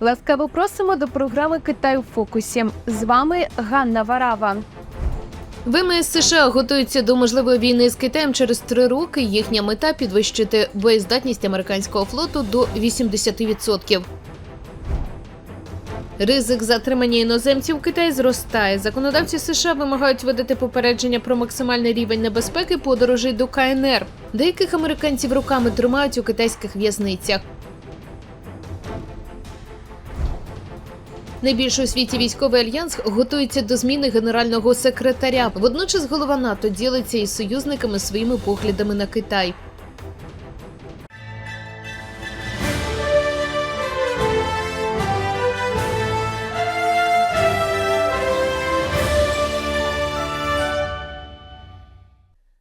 Ласкаво просимо до програми Китай у фокусі. З вами Ганна Варава. ВМС США готуються до можливої війни з Китаєм через три роки. Їхня мета підвищити боєздатність американського флоту до 80%. Ризик затримання іноземців у Китаї зростає. Законодавці США вимагають видати попередження про максимальний рівень небезпеки подорожей до КНР. Деяких американців руками тримають у китайських в'язницях. Найбільший у світі військовий альянс готується до зміни генерального секретаря. Водночас голова НАТО ділиться із союзниками своїми поглядами на Китай.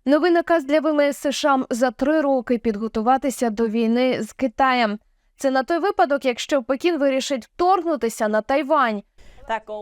Новий наказ для ВМС США за три роки підготуватися до війни з Китаєм. Це на той випадок, якщо Пекін вирішить вторгнутися на Тайвань.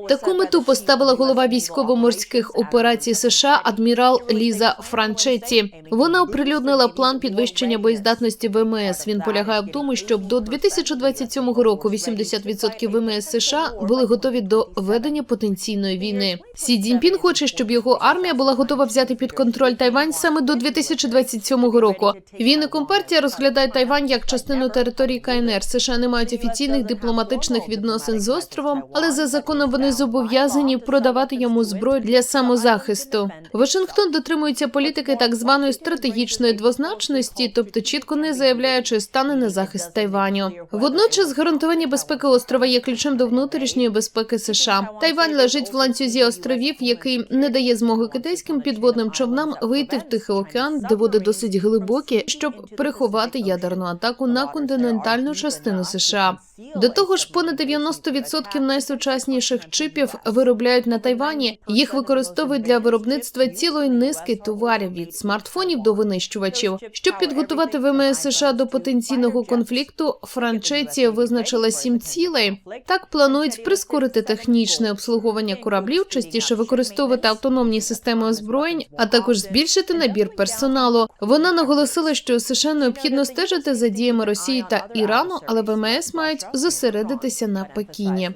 Таку мету поставила голова військово-морських операцій США адмірал Ліза Франчеті. Вона оприлюднила план підвищення боєздатності ВМС. Він полягає в тому, щоб до 2027 року 80% ВМС США були готові до ведення потенційної війни. Сі Цзіньпін хоче, щоб його армія була готова взяти під контроль Тайвань саме до 2027 року. Він і компартія розглядають Тайвань як частину території КНР. США не мають офіційних дипломатичних відносин з островом, але за законом вони зобов'язані продавати йому зброю для самозахисту. Вашингтон дотримується політики так званої стратегічної двозначності, тобто чітко не заявляє, чи стане на захист Тайваню. Водночас гарантування безпеки острова є ключем до внутрішньої безпеки США. Тайвань лежить в ланцюзі островів, який не дає змоги китайським підводним човнам вийти в Тихий океан, де води досить глибокі, щоб приховати ядерну атаку на континентальну частину США. До того ж, понад 90% найсучасніших чипів виробляють на Тайвані. Їх використовують для виробництва цілої низки товарів від смартфонів до винищувачів. Щоб підготувати ВМС США до потенційного конфлікту, Франчеція визначила сім цілей. Так планують прискорити технічне обслуговування кораблів, частіше використовувати автономні системи озброєнь, а також збільшити набір персоналу. Вона наголосила, що США необхідно стежити за діями Росії та Ірану, але ВМС мають зосередитися на Пекіні.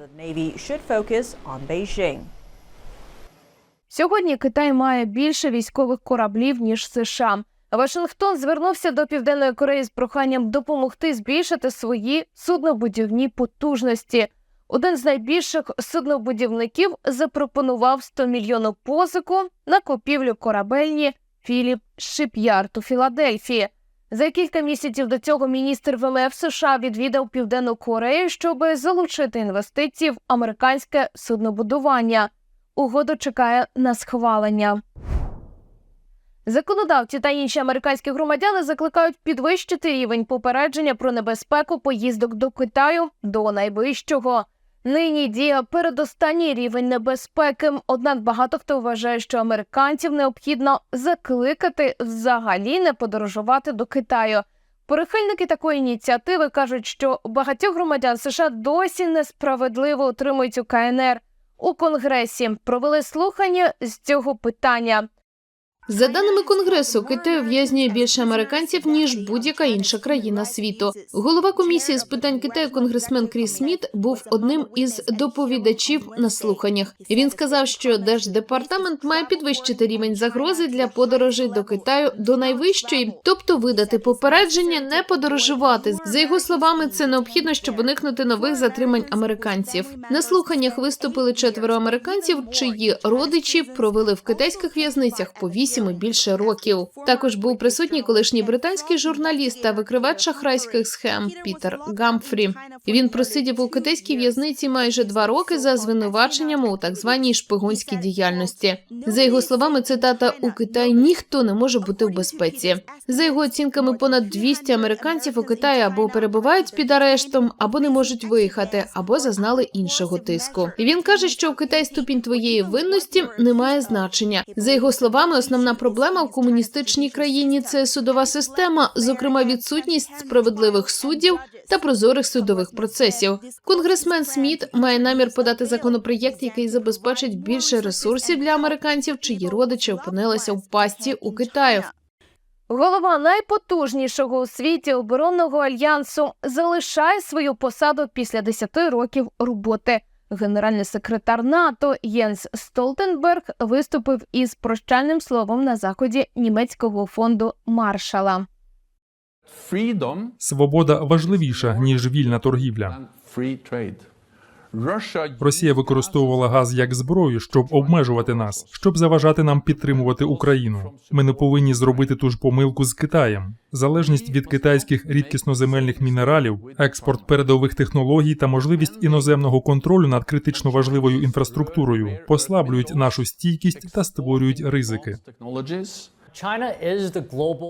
Сьогодні Китай має більше військових кораблів ніж США. Вашингтон звернувся до Південної Кореї з проханням допомогти збільшити свої суднобудівні потужності. Один з найбільших суднобудівників запропонував 100 мільйонів позику на купівлю корабельні Філіп Шип'ярд у Філадельфії. За кілька місяців до цього міністр ВМФ США відвідав Південну Корею, щоб залучити інвестиції в американське суднобудування. Угоду чекає на схвалення. Законодавці та інші американські громадяни закликають підвищити рівень попередження про небезпеку поїздок до Китаю до найвищого. Нині діє передостанній рівень небезпеки. Однак багато хто вважає, що американців необхідно закликати взагалі не подорожувати до Китаю. Прихильники такої ініціативи кажуть, що багатьох громадян США досі несправедливо отримують у КНР. У Конгресі провели слухання з цього питання. За даними конгресу, Китай ув'язнює більше американців ніж будь-яка інша країна світу. Голова комісії з питань Китаю, конгресмен Кріс Сміт, був одним із доповідачів на слуханнях. Він сказав, що держдепартамент має підвищити рівень загрози для подорожей до Китаю до найвищої, тобто видати попередження не подорожувати. За його словами, це необхідно, щоб уникнути нових затримань американців. На слуханнях виступили четверо американців, чиї родичі провели в китайських в'язницях по вісім і більше років. Також був присутній колишній британський журналіст та викривач шахрайських схем Пітер Гамфрі. Він просидів у китайській в'язниці майже два роки за звинуваченнями у так званій шпигунській діяльності. За його словами, цитата у Китаї ніхто не може бути в безпеці. За його оцінками, понад 200 американців у Китаї або перебувають під арештом, або не можуть виїхати, або зазнали іншого тиску. Він каже, що у Китаї ступінь твоєї винності не має значення. За його словами, основна проблема в комуністичній країні це судова система, зокрема відсутність справедливих суддів та прозорих судових процесів. Конгресмен Сміт має намір подати законопроєкт, який забезпечить більше ресурсів для американців, чиї родичі опинилися в пасті у Китаю. Голова найпотужнішого у світі оборонного альянсу залишає свою посаду після 10 років роботи. Генеральний секретар НАТО Єнс Столтенберг виступив із прощальним словом на заході німецького фонду Маршала. Свобода важливіша ніж вільна торгівля. Росія використовувала газ як зброю, щоб обмежувати нас, щоб заважати нам підтримувати Україну. Ми не повинні зробити ту ж помилку з Китаєм. Залежність від китайських рідкісноземельних мінералів, експорт передових технологій та можливість іноземного контролю над критично важливою інфраструктурою послаблюють нашу стійкість та створюють ризики.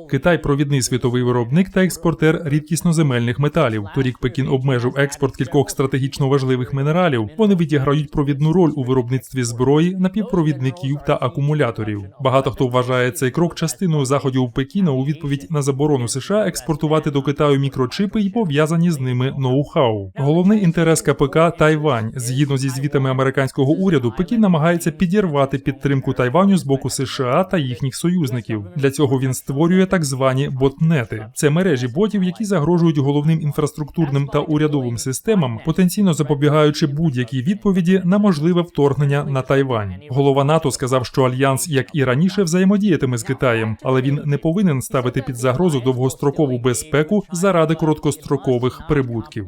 Китай провідний світовий виробник та експортер рідкісноземельних металів. Торік Пекін обмежив експорт кількох стратегічно важливих мінералів. Вони відіграють провідну роль у виробництві зброї, напівпровідників та акумуляторів. Багато хто вважає цей крок частиною заходів Пекіна у відповідь на заборону США експортувати до Китаю мікрочипи і пов'язані з ними ноу-хау. Головний інтерес КПК Тайвань. Згідно зі звітами американського уряду, Пекін намагається підірвати підтримку Тайваню з боку США та їхніх союзників. Для цього він створює так звані ботнети. Це мережі ботів, які загрожують головним інфраструктурним та урядовим системам, потенційно запобігаючи будь-якій відповіді на можливе вторгнення на Тайвань. Голова НАТО сказав, що альянс, як і раніше, взаємодіятиме з Китаєм, але він не повинен ставити під загрозу довгострокову безпеку заради короткострокових прибутків.